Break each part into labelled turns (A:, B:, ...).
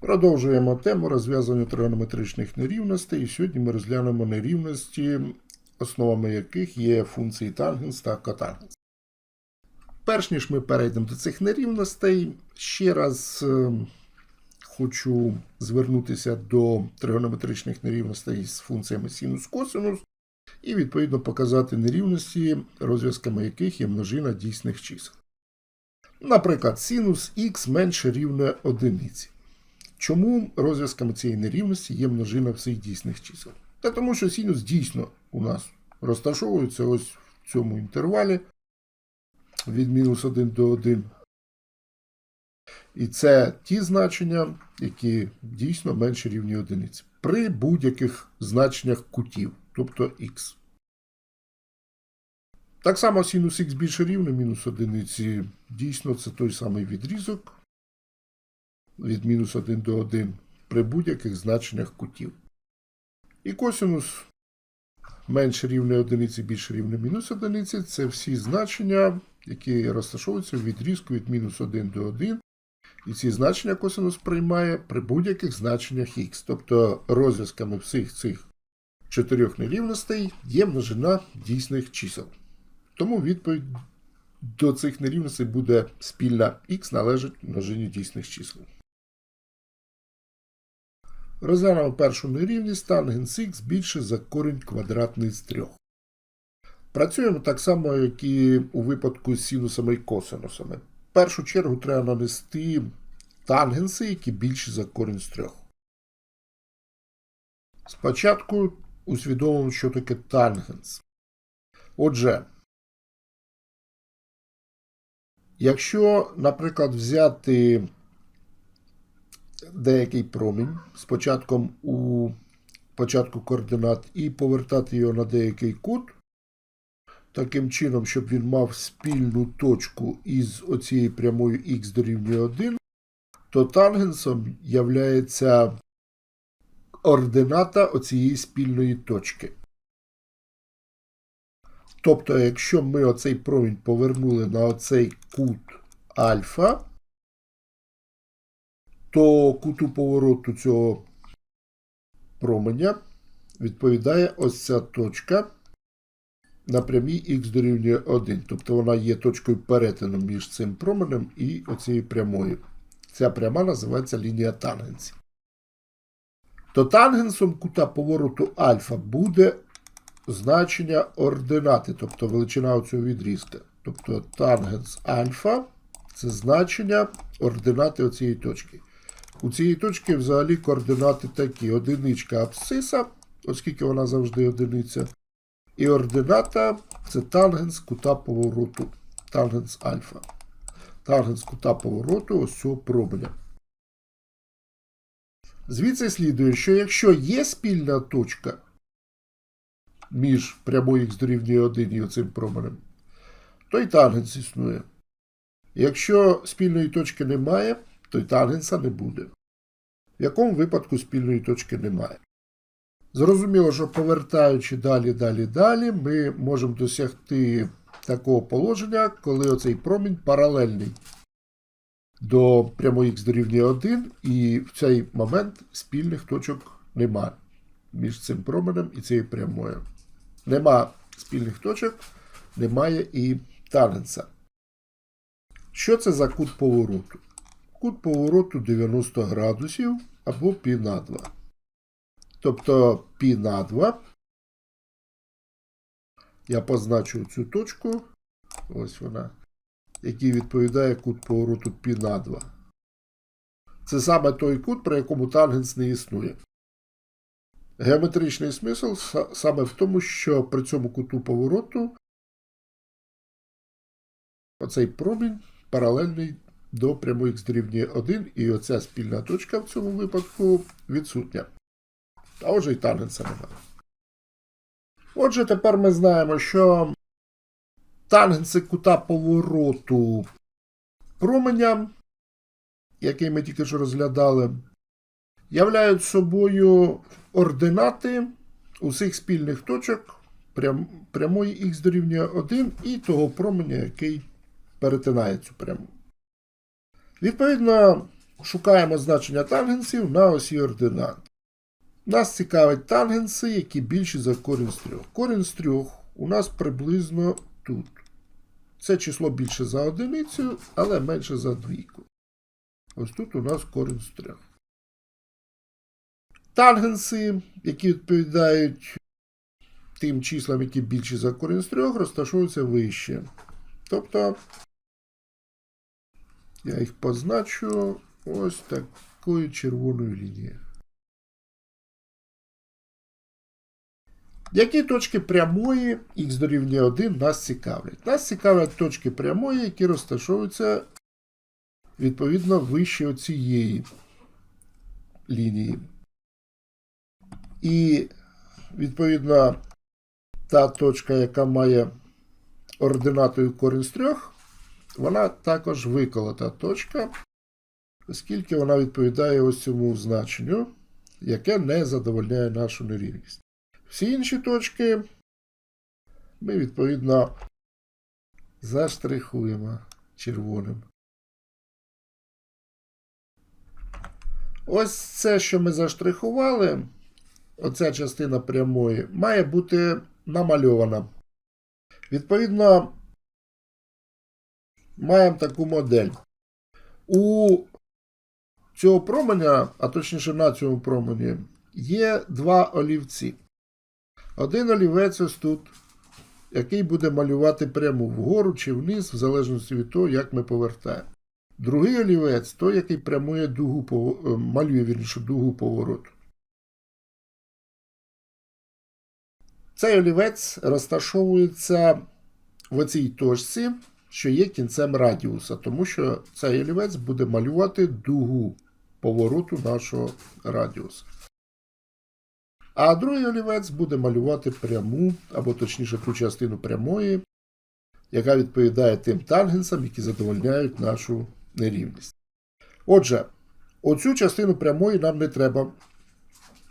A: Продовжуємо тему розв'язання тригонометричних нерівностей. І сьогодні ми розглянемо нерівності, основами яких є функції тангенс та котангенс. Перш ніж ми перейдемо до цих нерівностей, ще раз е, хочу звернутися до тригонометричних нерівностей з функціями синус косинус і відповідно показати нерівності, розв'язками яких є множина дійсних чисел. Наприклад, синус х менше рівне одиниці. Чому розв'язками цієї нерівності є множина всіх дійсних чисел? Та тому, що синус дійсно у нас розташовується ось в цьому інтервалі від мінус 1 до 1. І це ті значення, які дійсно менше рівні одиниці. При будь-яких значеннях кутів, тобто х. Так само синус х більше рівне мінус одиниці. Дійсно, це той самий відрізок від мінус 1 до 1 при будь-яких значеннях кутів. І косинус менше рівне одиниці, більше рівне мінус одиниці це всі значення, які розташовуються в відрізку від мінус 1 до 1. І ці значення косинус приймає при будь-яких значеннях х. Тобто розв'язками всіх цих чотирьох нерівностей є множина дійсних чисел. Тому відповідь до цих нерівностей буде спільна х належить множині дійсних чисел. Розглянемо першу нерівність тангенс х більше за корінь квадратний з 3. Працюємо так само, як і у випадку з синусами і косинусами. В першу чергу треба нанести тангенси, які більші за корінь з 3. Спочатку усвідомимо, що таке тангенс. Отже, якщо, наприклад, взяти деякий промінь з початком у початку координат і повертати його на деякий кут, таким чином, щоб він мав спільну точку із оцією прямою х дорівнює 1, то тангенсом являється ордината оцієї спільної точки. Тобто, якщо ми оцей промінь повернули на оцей кут альфа, то куту повороту цього променя відповідає ось ця точка на прямій х дорівнює 1. Тобто вона є точкою перетину між цим променем і оцією прямою. Ця пряма називається лінія тангенсів. То тангенсом кута повороту альфа буде значення ординати, тобто величина цього відрізка. Тобто тангенс альфа це значення ординати оцієї точки. У цієї точки взагалі координати такі: одиничка абсциса, оскільки вона завжди одиниця. І ордината це тангенс кута повороту. Тангенс альфа. Тангенс кута повороту ось цього променя. Звідси слідує, що якщо є спільна точка між прямою х дорівнює 1 і оцим променем, то й тангенс існує. Якщо спільної точки немає, то й тангенса не буде. В якому випадку спільної точки немає. Зрозуміло, що повертаючи далі, далі, далі, ми можемо досягти такого положення, коли оцей промінь паралельний до прямої х дорівнює 1, і в цей момент спільних точок немає між цим променем і цією прямою. Нема спільних точок, немає і тангенса. Що це за кут повороту? Кут повороту 90 градусів або π на 2. Тобто π на 2. Я позначу цю точку. Ось вона. Який відповідає кут повороту π на 2. Це саме той кут, при якому тангенс не існує. Геометричний смисл саме в тому, що при цьому куту повороту оцей промінь паралельний до прямої х дорівнює 1, і оця спільна точка в цьому випадку відсутня. А отже, і тангенса немає. Отже, тепер ми знаємо, що тангенси кута повороту променя, який ми тільки що розглядали, являють собою ординати усіх спільних точок прям, прямої х дорівнює 1 і того променя, який перетинає цю пряму. Відповідно, Шукаємо значення тангенсів на осі ординат. Нас цікавить тангенси, які більші за корінь з трьох. Корінь з трьох у нас приблизно тут. Це число більше за одиницю, але менше за двійку. Ось тут у нас корінь з трьох. Тангенси, які відповідають тим числам, які більші за корінь з трьох, розташовуються вище. Тобто, я їх позначу ось такою червоною лінією. Які точки прямої х дорівнює 1 нас цікавлять? Нас цікавлять точки прямої, які розташовуються відповідно вище цієї лінії. І, відповідно, та точка, яка має ординатою корінь з трьох, вона також виколота точка, оскільки вона відповідає ось цьому значенню, яке не задовольняє нашу нерівність. Всі інші точки ми, відповідно, заштрихуємо червоним. Ось це, що ми заштрихували, оця частина прямої, має бути намальована. Відповідно, маємо таку модель. У цього променя, а точніше на цьому промені, є два олівці. Один олівець ось тут, який буде малювати пряму вгору чи вниз, в залежності від того, як ми повертаємо. Другий олівець той, який прямує дугу, е, малює вірніше, дугу повороту. Цей олівець розташовується в оцій точці, що є кінцем радіуса, тому що цей олівець буде малювати дугу повороту нашого радіуса. А другий олівець буде малювати пряму, або точніше ту частину прямої, яка відповідає тим тангенсам, які задовольняють нашу нерівність. Отже, оцю частину прямої нам не треба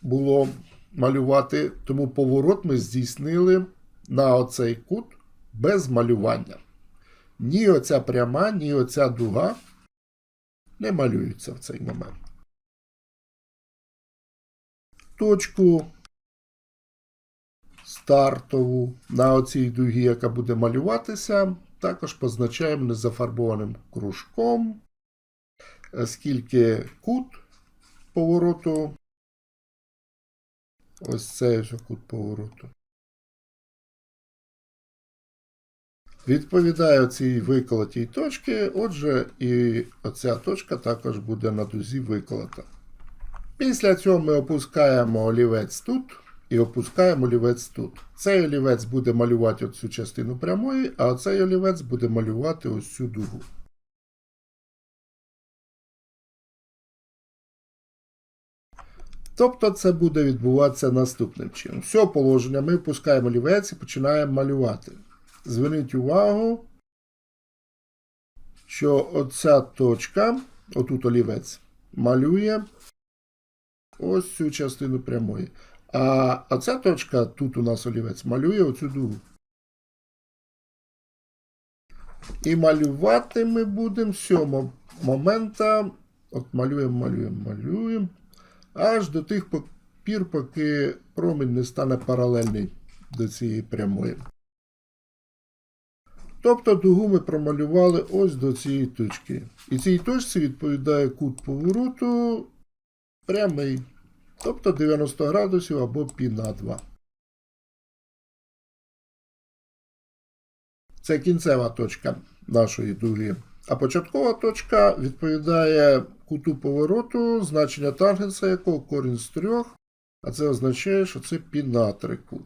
A: було малювати, тому поворот ми здійснили на оцей кут без малювання. Ні оця пряма, ні оця дуга не малюються в цей момент. Точку стартову на оцій дугі, яка буде малюватися, також позначаємо незафарбованим кружком, оскільки кут повороту, ось цей ось кут повороту, відповідає цій виколотій точці, отже, і оця точка також буде на дузі виколота. Після цього ми опускаємо олівець тут і опускаємо олівець тут. Цей олівець буде малювати оцю частину прямої, а цей олівець буде малювати ось цю дугу. Тобто це буде відбуватися наступним чином. Цього положення ми опускаємо олівець і починаємо малювати. Зверніть увагу, що оця точка, отут олівець, малює ось цю частину прямої. А оця точка, тут у нас олівець, малює оцю дугу. І малювати ми будемо з цього момента. От малюємо, малюємо, малюємо. Аж до тих пір, поки промінь не стане паралельний до цієї прямої. Тобто дугу ми промалювали ось до цієї точки. І цій точці відповідає кут повороту прямий. Тобто 90 градусів або пі на 2. Це кінцева точка нашої дуги. А початкова точка відповідає куту повороту, значення тангенса якого корінь з трьох, а це означає, що це пі на 3 кут.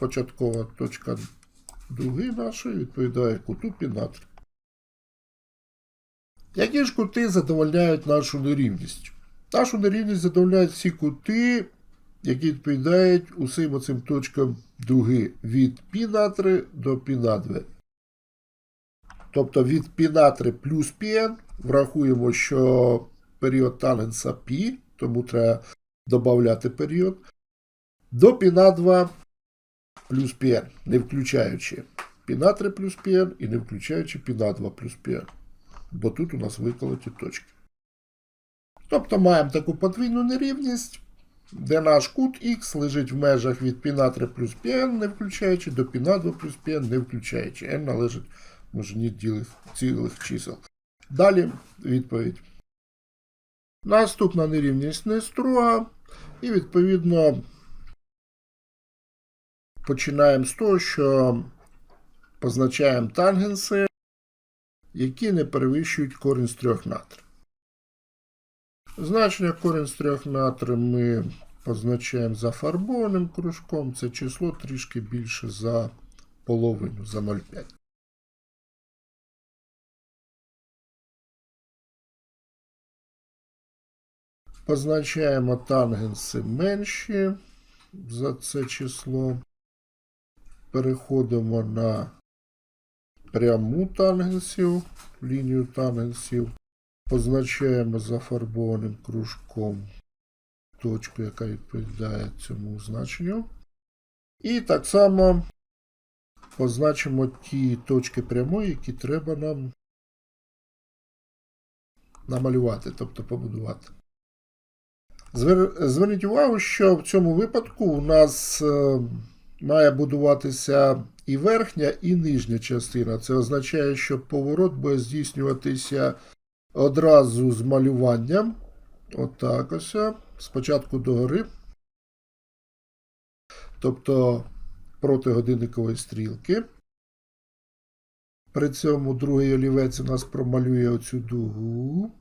A: Початкова точка дуги нашої відповідає куту пі на 3. Які ж кути задовольняють нашу нерівність? Нашу нерівність задовольняють всі кути, які відповідають усім оцим точкам дуги від π на 3 до π на 2. Тобто від π на 3 плюс πn врахуємо, що період тангенса π, тому треба додати період. До π на 2 плюс πn, не включаючи π на 3 плюс πn і не включаючи π на 2 плюс πn. бо тут у нас виколоті точки. Тобто маємо таку подвійну нерівність, де наш кут Х лежить в межах від π на 3 плюс πn, не включаючи, до π на 2 плюс πn, не включаючи. n належить множині ділих, цілих чисел. Далі відповідь. Наступна нерівність не строга, і відповідно починаємо з того, що позначаємо тангенси, які не перевищують корінь з 3 на 3. Значення корінь з 3 на 3 ми позначаємо зафарбованим кружком. Це число трішки більше за половину, за 0,5. Позначаємо тангенси менші за це число. Переходимо на пряму тангенсів, лінію тангенсів. Позначаємо зафарбованим кружком точку, яка відповідає цьому значенню. І так само позначимо ті точки прямої, які треба нам намалювати, тобто побудувати. Звер- Зверніть увагу, що в цьому випадку у нас е, має будуватися і верхня, і нижня частина. Це означає, що поворот буде здійснюватися одразу з малюванням. Отак ось. Спочатку догори. Тобто проти годинникової стрілки. При цьому другий олівець у нас промалює оцю дугу.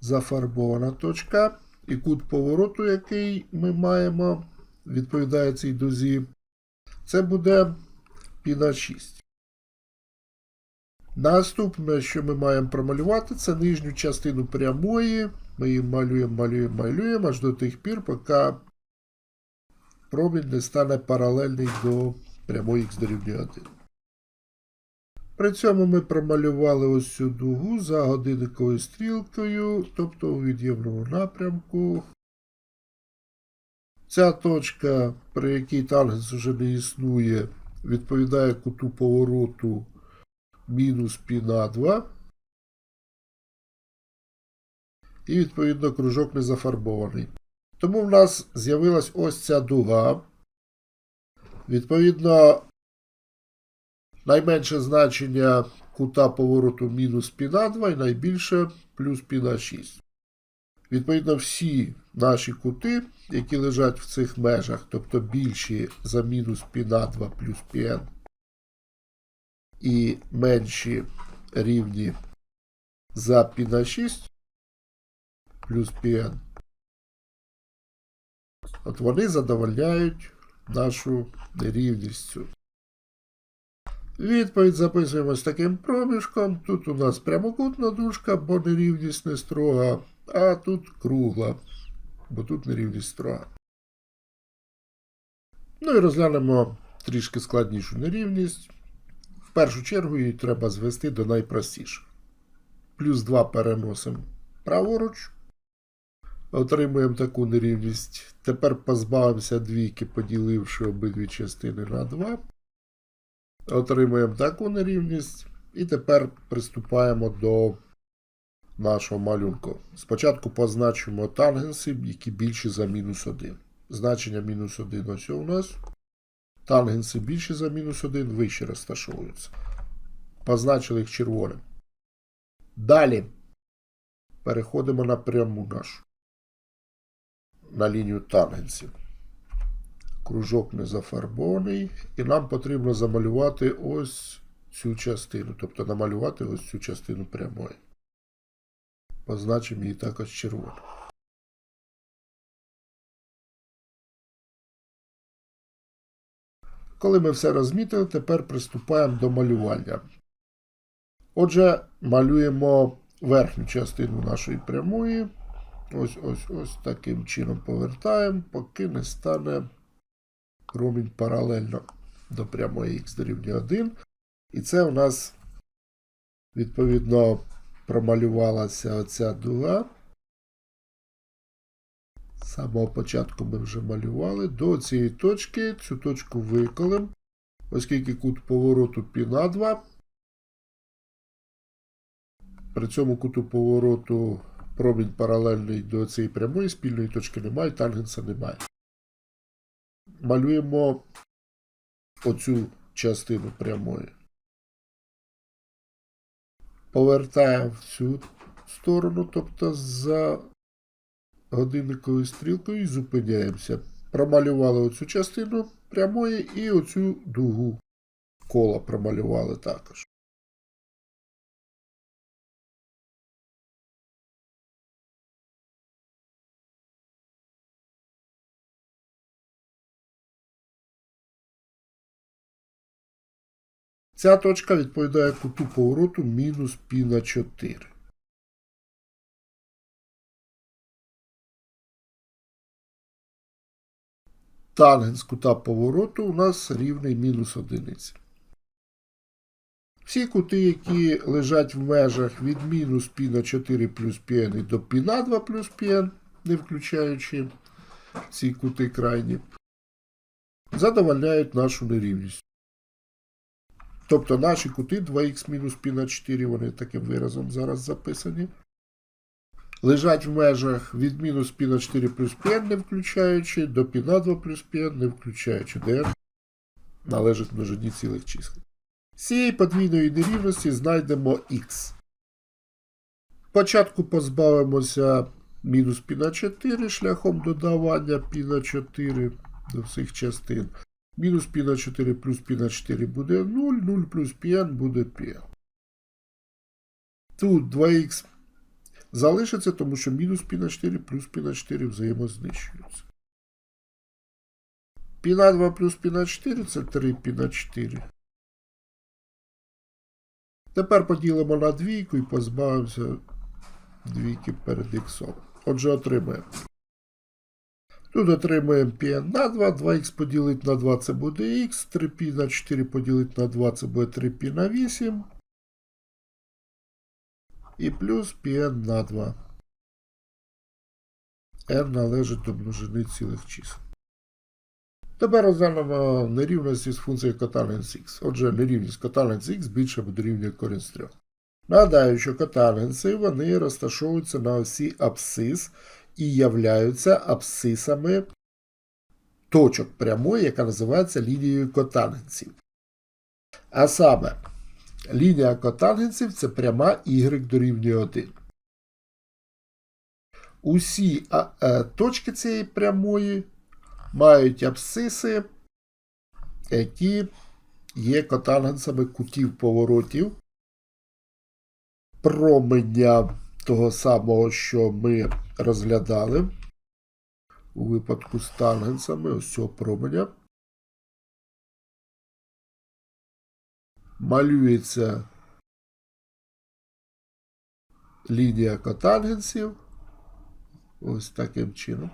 A: Зафарбована точка. І кут повороту, який ми маємо, відповідає цій дузі. Це буде пі на 6. Наступне, що ми маємо промалювати, це нижню частину прямої. Ми її малюємо, малюємо, малюємо аж до тих пір, поки промінь не стане паралельний до прямої х дорівнює 1. При цьому ми промалювали ось цю дугу за годинниковою стрілкою, тобто у від'ємному напрямку. Ця точка, при якій тангенс вже не існує, відповідає куту повороту мінус пі на 2. І, відповідно, кружок не зафарбований. Тому в нас з'явилась ось ця дуга. Відповідно, найменше значення кута повороту мінус пі на 2 і найбільше плюс пі на 6. Відповідно, всі наші кути, які лежать в цих межах, тобто більші за мінус π на 2 плюс πn, і менші рівні за π на 6 плюс πn, от вони задовольняють нашу нерівність. цю. Відповідь записуємо з таким проміжком. Тут у нас прямокутна дужка, бо нерівність не строга, а тут кругла, бо тут нерівність строга. Ну і розглянемо трішки складнішу нерівність. В першу чергу її треба звести до найпростіших. Плюс 2 переносимо праворуч. Отримуємо таку нерівність. Тепер позбавимося двійки, поділивши обидві частини на 2. Отримуємо таку нерівність. І тепер приступаємо до нашого малюнку. Спочатку позначимо тангенси, які більші за мінус 1. Значення мінус 1 ось у нас. Тангенси більші за мінус 1 вище розташовуються. Позначили їх червоним. Далі переходимо на пряму нашу. На лінію тангенсів. Кружок не зафарбований. І нам потрібно замалювати ось цю частину. Тобто намалювати ось цю частину прямої. Позначимо її також червоним. Коли ми все розмітили, тепер приступаємо до малювання. Отже, малюємо верхню частину нашої прямої. Ось ось ось таким чином повертаємо, поки не стане промінь паралельно до прямої х дорівнює 1. І це у нас, відповідно, промалювалася оця дуга. З самого початку ми вже малювали. До цієї точки цю точку виколем, оскільки кут повороту π на 2. При цьому куту повороту промінь паралельний до цієї прямої спільної точки немає, тангенса немає. Малюємо оцю частину прямої. Повертаємо в цю сторону, тобто за годинниковою стрілкою і зупиняємося. Промалювали оцю частину прямої і оцю дугу кола промалювали також. Ця точка відповідає куту повороту мінус пі на 4. Тангенс кута повороту у нас рівний мінус одиниці. Всі кути, які лежать в межах від мінус пі на 4 плюс пн до пі на 2 плюс пн, не включаючи ці кути крайні, задовольняють нашу нерівність. Тобто наші кути 2х мінус пі на 4, вони таким виразом зараз записані. Лежать в межах від мінус пі на 4 плюс пн не включаючи, до пі на 2 плюс пн не включаючи, де належить множині цілих чисел. З цієї подвійної нерівності знайдемо х. Спочатку позбавимося мінус пі на 4 шляхом додавання пі на 4 до всіх частин. Мінус π на 4 плюс π на 4 буде 0, 0 плюс πn буде πn. Тут 2х залишиться, тому що мінус π на 4 плюс π на 4 взаємознищуються. π на 2 плюс π на 4 це 3 π на 4. Тепер поділимо на двійку і позбавимося двійки перед х. Отже, отримаємо. Тут отримаємо πn на 2, 2х поділити на 2 це буде х, 3π на 4 поділити на 2 це буде 3π на 8. І плюс πn на 2. n належить до множини цілих чисел. Тепер розглянемо нерівності з функцією котангенс х. Отже, нерівність котангенс х більше або дорівнює корінь з 3. Нагадаю, що котангенси вони розташовуються на осі абсцис і являються абсцисами точок прямої, яка називається лінією котангенсів. А саме, лінія котангенсів це пряма y дорівнює 1. Усі а, точки цієї прямої мають абсциси, які є котангенсами кутів поворотів променя того самого, що ми розглядали у випадку з тангенсами ось цього променя. Малюється лінія котангенсів ось таким чином.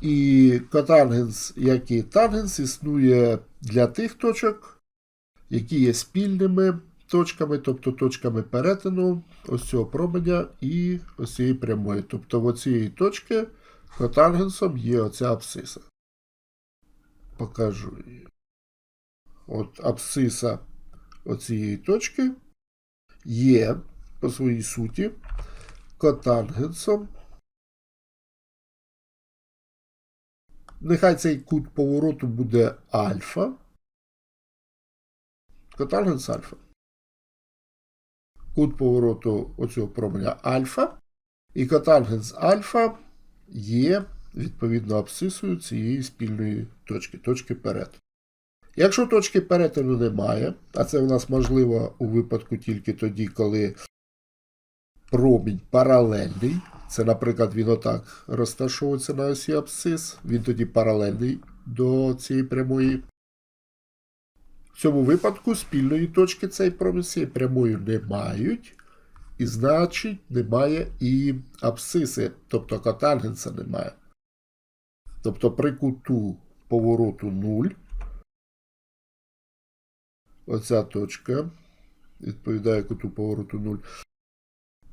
A: І котангенс, як і тангенс, існує для тих точок, які є спільними точками, тобто точками перетину ось цього променя і ось цієї прямої. Тобто в оцієї точки котангенсом є оця абсциса. Покажу її. От абсциса оцієї точки є по своїй суті котангенсом. Нехай цей кут повороту буде альфа. Котангенс альфа. Кут повороту оцього променя альфа. І котангенс альфа є відповідно абсцисою цієї спільної точки, точки перетину. Якщо точки перетину немає, а це у нас можливо у випадку тільки тоді, коли промінь паралельний. Це, наприклад, він отак розташовується на осі абсцис, він тоді паралельний до цієї прямої. В цьому випадку спільної точки цієї прямої не мають, і значить немає і абсциси, тобто котангенса немає. Тобто при куту повороту 0. Оця точка відповідає куту повороту 0.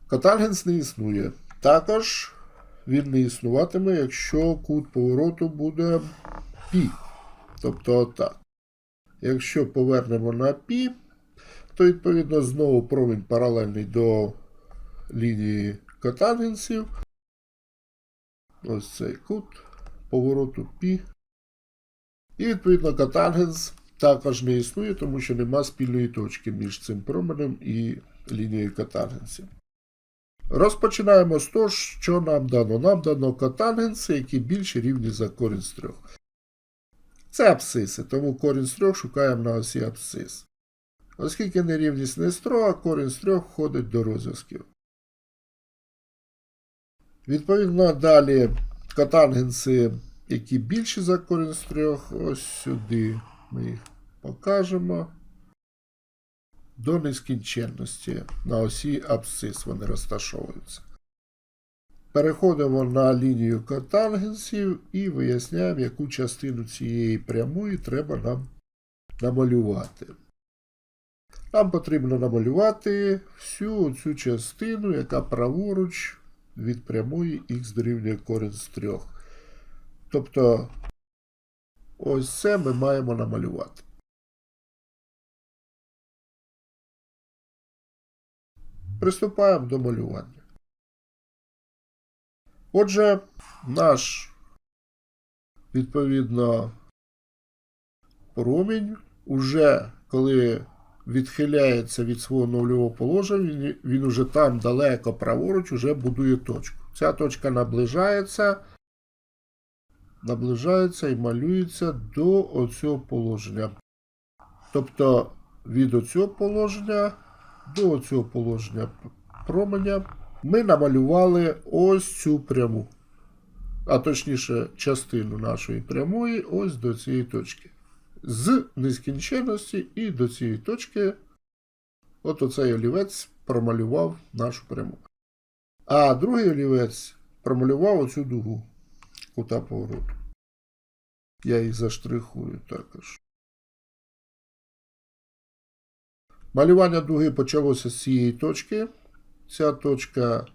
A: Котангенс не існує. Також він не існуватиме, якщо кут повороту буде π. Тобто отак. Якщо повернемо на π, то відповідно знову промінь паралельний до лінії котангенсів. Ось цей кут повороту π. І відповідно котангенс також не існує, тому що нема спільної точки між цим променем і лінією котангенсів. Розпочинаємо з того, що нам дано. Нам дано котангенси, які більше рівні за корінь з трьох. Це абсциси, тому корінь з трьох шукаємо на осі абсцис. Оскільки нерівність не строга, корінь з трьох входить до розв'язків. Відповідно, далі котангенси, які більші за корінь з трьох, ось сюди ми їх покажемо. До нескінченності на осі абсцис вони розташовуються. Переходимо на лінію котангенсів і виясняємо, яку частину цієї прямої треба нам намалювати. Нам потрібно намалювати всю цю частину, яка праворуч від прямої х дорівнює корінь з 3. Тобто, ось це ми маємо намалювати. Приступаємо до малювання. Отже, наш, відповідно, промінь уже коли відхиляється від свого нульового положення, він, він уже там далеко праворуч уже будує точку. Ця точка наближається, наближається і малюється до оцього положення. Тобто від оцього положення до оцього положення променя ми намалювали ось цю пряму. А точніше, частину нашої прямої ось до цієї точки. З нескінченності і до цієї точки, от оцей олівець промалював нашу пряму. А другий олівець промалював оцю дугу кута повороту. Я їх заштрихую також. Малювання дуги почалося з цієї точки. Ця точка,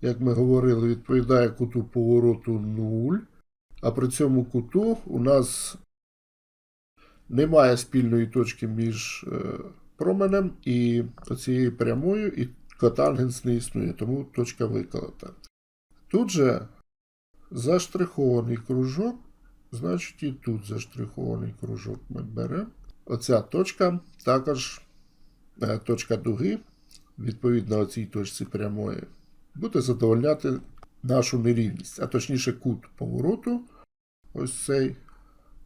A: як ми говорили, відповідає куту повороту 0. А при цьому куту у нас немає спільної точки між е, променем і цією прямою, і котангенс не існує, тому точка виколота. Тут же заштрихований кружок, значить і тут заштрихований кружок ми беремо. Оця точка також е, точка дуги, відповідно цій точці прямої, буде задовольняти нашу нерівність, а точніше кут повороту, ось цей,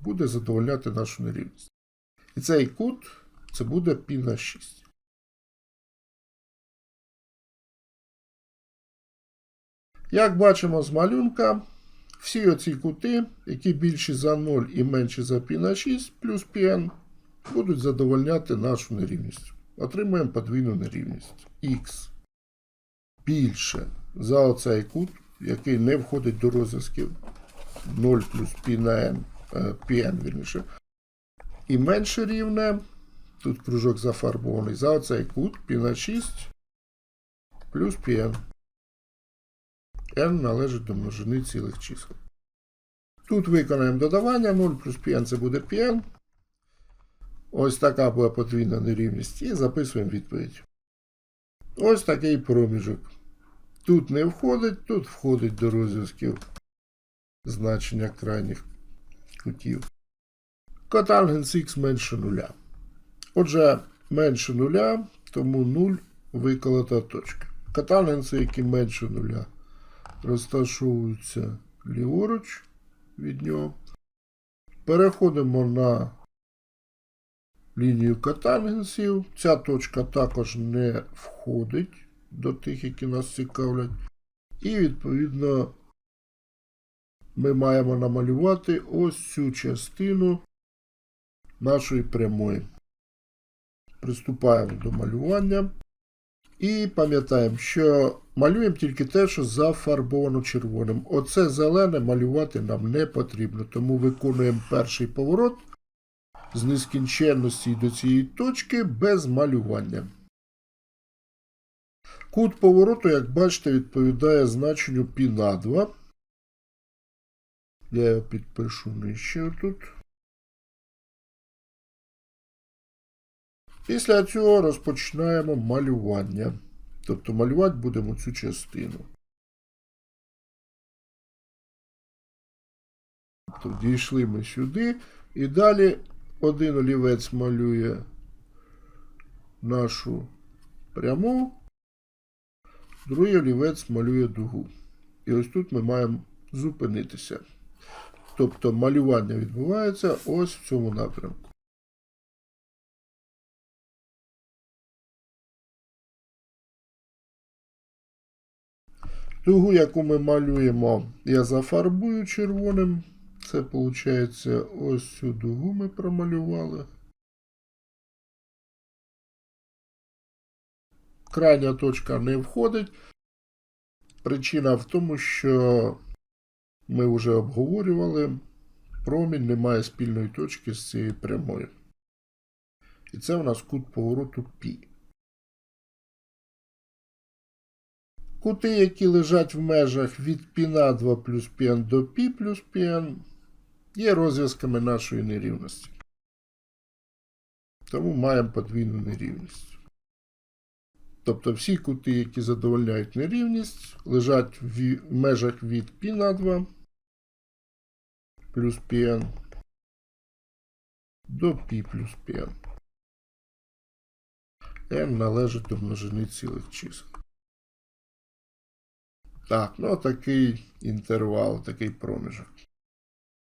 A: буде задовольняти нашу нерівність. І цей кут це буде π на 6. Як бачимо з малюнка, всі оці кути, які більші за 0 і менші за π на 6 плюс πn, будуть задовольняти нашу нерівність. Отримуємо подвійну нерівність. Х більше за оцей кут, який не входить до розв'язків 0 плюс π на n, πn, вірніше. І менше рівне, тут кружок зафарбований, за оцей кут π на 6 плюс πn. n належить до множини цілих чисел. Тут виконаємо додавання 0 плюс πn це буде πn. Ось така була подвійна нерівність. І записуємо відповідь. Ось такий проміжок. Тут не входить, тут входить до розв'язків значення крайніх кутів. Котангенс х менше нуля. Отже, менше нуля, тому 0 виколота точка. Котангенси, які менше нуля, розташовуються ліворуч від нього. Переходимо на лінію котангенсів. Ця точка також не входить до тих, які нас цікавлять. І, відповідно, ми маємо намалювати ось цю частину нашої прямої. Приступаємо до малювання. І пам'ятаємо, що малюємо тільки те, що зафарбовано червоним. Оце зелене малювати нам не потрібно. Тому виконуємо перший поворот з нескінченності до цієї точки без малювання. Кут повороту, як бачите, відповідає значенню π на 2. Я його підпишу нижче тут. Після цього розпочинаємо малювання. Тобто малювати будемо цю частину. Тобто дійшли ми сюди. І далі один олівець малює нашу пряму, другий олівець малює дугу. І ось тут ми маємо зупинитися. Тобто малювання відбувається ось в цьому напрямку. Дугу, яку ми малюємо, я зафарбую червоним. Це виходить, ось цю дугу ми промалювали. Крайня точка не входить. Причина в тому, що ми вже обговорювали, промінь не має спільної точки з цією прямою. І це у нас кут повороту π. Кути, які лежать в межах від π на 2 плюс πn до π плюс πn, є розв'язками нашої нерівності. Тому маємо подвійну нерівність. Тобто всі кути, які задовольняють нерівність, лежать в ві- в межах від π на 2 плюс πn до π плюс πn. n належить до множини цілих чисел. Так, ну такий інтервал, такий проміжок.